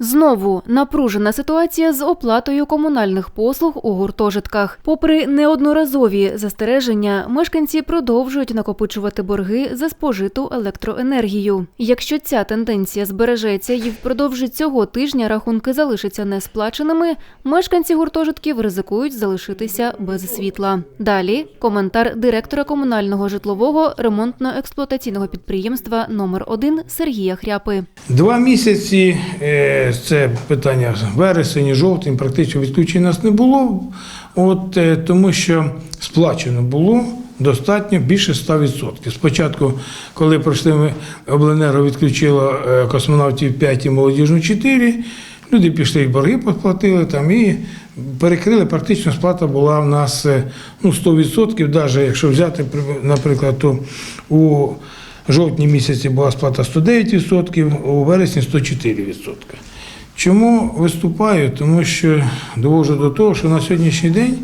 Знову напружена ситуація з оплатою комунальних послуг у гуртожитках. Попри неодноразові застереження, мешканці продовжують накопичувати борги за спожиту електроенергію. Якщо ця тенденція збережеться і впродовж цього тижня рахунки залишаться несплаченими, мешканці гуртожитків ризикують залишитися без світла. Далі коментар директора комунального житлового ремонтно-експлуатаційного підприємства номер 1 Сергія Хряпи. Два місяці е, це питання вересень, жовтень, практично відключень нас не було, от, е, тому що сплачено було достатньо більше 100%. Спочатку, коли пройшли ми, обленерго відключило е, космонавтів 5 і молодіжну 4, люди пішли і борги поплатили там і перекрили, практично сплата була в нас е, ну, 100%, навіть якщо взяти, наприклад, то у жовтні місяці була сплата 109%, у вересні 104%. Чому виступаю? Тому що довожу до того, що на сьогоднішній день,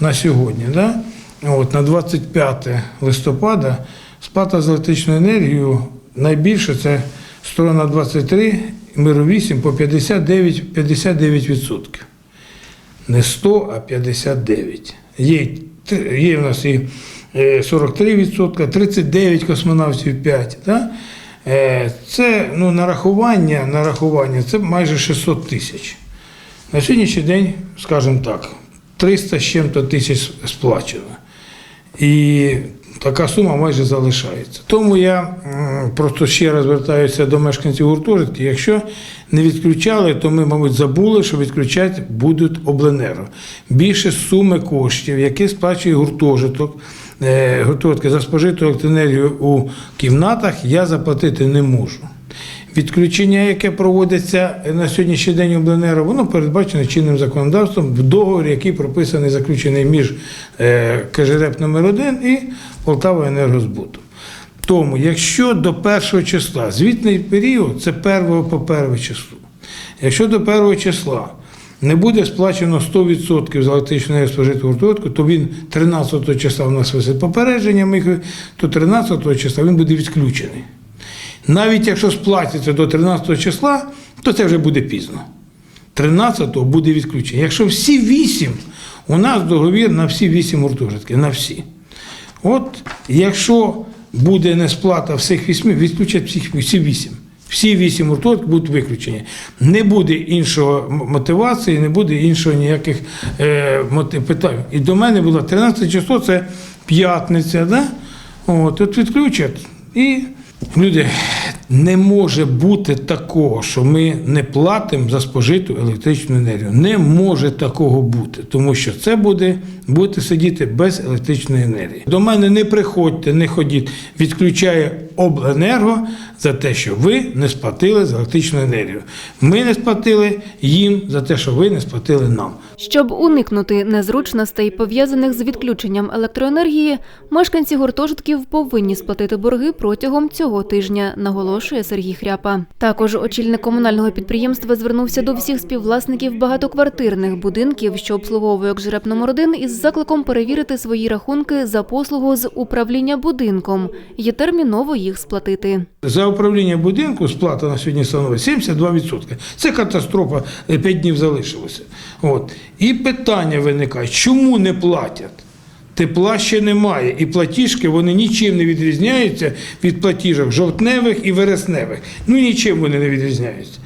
на сьогодні, да, от, на 25 листопада сплата за електричну енергію найбільше це сторона 23, миру 8 по 59, 59%. Не 100, а 59. Є, є в нас і е, 43%, 39 космонавтів 5. Да? Е, Це ну, нарахування, нарахування це майже 600 тисяч. На сьогоднішній день, скажімо так, 300 з чим-то тисяч сплачено. І така сума майже залишається. Тому я просто ще раз звертаюся до мешканців гуртожитків. Якщо не відключали, то ми, мабуть, забули, що відключати будуть обленерго. Більше суми коштів, які сплачує гуртожиток, е, гуртожитки за спожиту електроенергію у кімнатах, я заплатити не можу. Відключення, яке проводиться на сьогоднішній день обленерго, воно передбачено чинним законодавством в договорі, який прописаний, заключений між е, КЖРЕП номер 1 і Полтава енергозбутом. Тому, якщо до першого числа, звітний період це 1 по 1 число. Якщо до 1 числа не буде сплачено 100% за електричну спожиту гуртожитку, то він 13 числа у нас висить попередження, то 13 числа він буде відключений. Навіть якщо сплатиться до 13 числа, то це вже буде пізно. 13-го буде відключення. Якщо всі 8, у нас договір на всі 8 гуртожитків, на всі. От якщо буде несплата всіх 8, відключать всіх всі 8. Всі вісім гуртожитків будуть виключені. Не буде іншого мотивації, не буде іншого ніяких е, мотив, питань. І до мене було 13 число, це п'ятниця, да? От, от відключать. І люди, не може бути такого, що ми не платимо за спожиту електричну енергію. Не може такого бути, тому що це буде будете сидіти без електричної енергії. До мене не приходьте, не ходіть. Відключає обленерго за те, що ви не сплатили за електричну енергію. Ми не сплатили їм за те, що ви не сплатили нам. Щоб уникнути незручностей, пов'язаних з відключенням електроенергії, мешканці гуртожитків повинні сплатити борги протягом цього тижня, наголошує Сергій Хряпа. Також очільник комунального підприємства звернувся до всіх співвласників багатоквартирних будинків, що обслуговує КЖРЕП номер 1 із закликом перевірити свої рахунки за послугу з управління будинком і терміново їх сплатити. За управління будинку сплата на сьогодні становить 72%. Це катастрофа, 5 днів залишилося. От. І питання виникає, чому не платять? Тепла ще немає, і платіжки вони нічим не відрізняються від платіжок жовтневих і вересневих. Ну нічим вони не відрізняються.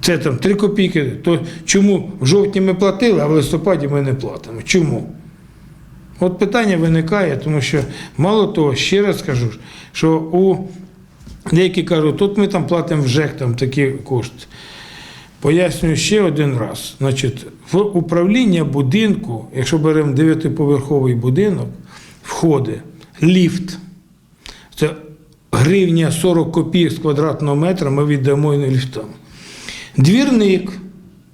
Це там 3 копійки. То чому в жовтні ми платили, а в листопаді ми не платимо? Чому? От питання виникає, тому що мало того, ще раз скажу, що у деякі кажуть, тут ми там платимо в ЖЕК там такі кошти. Пояснюю ще один раз. Значить, в управління будинку, якщо беремо 9-поверховий будинок, входить ліфт. Це гривня 40 копійок з квадратного метра ми віддамо і ліфтам. Двірник,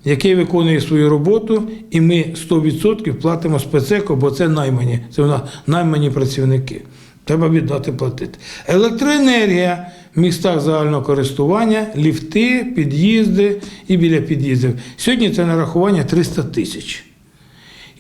який виконує свою роботу, і ми 100% платимо спецеко, бо це наймані, це наймані працівники. Треба віддати платити. Електроенергія містах загального користування, ліфти, під'їзди і біля під'їздів. Сьогодні це нарахування 300 тисяч.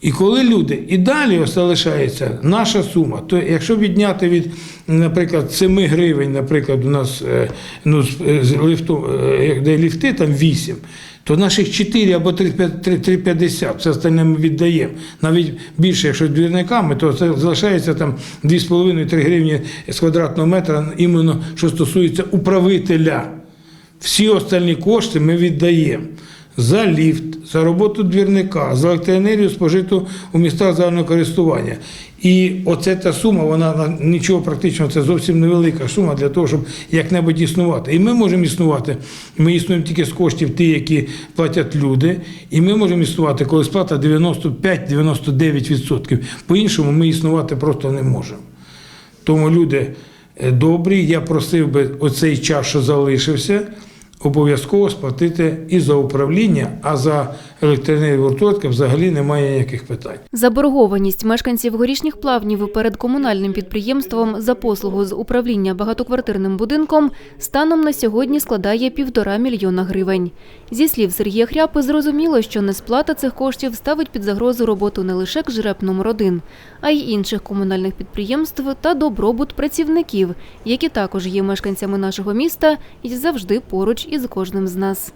І коли люди і далі залишається наша сума, то якщо відняти від, наприклад, 7 гривень, наприклад, у нас е, ну, з, е, ліфту, е, де ліфти, там 8, то наших 4 або 3,50, все остальне ми віддаємо. Навіть більше, якщо двірниками, то це залишається там 2,5-3 гривні з квадратного метра, іменно що стосується управителя. Всі остальні кошти ми віддаємо за ліфт, за роботу двірника, за електроенергію спожиту у містах загального користування. І оце та сума, вона на- нічого практично, це зовсім невелика сума для того, щоб як-небудь існувати. І ми можемо існувати. Ми існуємо тільки з коштів ті, які платять люди. І ми можемо існувати, коли сплата 95-99%. По-іншому ми існувати просто не можемо. Тому люди е, добрі, я просив би оцей час, що залишився, обов'язково сплатити і за управління, а за електроенергію гуртожитка взагалі немає ніяких питань. Заборгованість мешканців горішніх плавнів перед комунальним підприємством за послугу з управління багатоквартирним будинком станом на сьогодні складає півтора мільйона гривень. Зі слів Сергія Хряпи, зрозуміло, що несплата цих коштів ставить під загрозу роботу не лише КЖРЕП номер 1 а й інших комунальних підприємств та добробут працівників, які також є мешканцями нашого міста і завжди поруч із кожним з нас.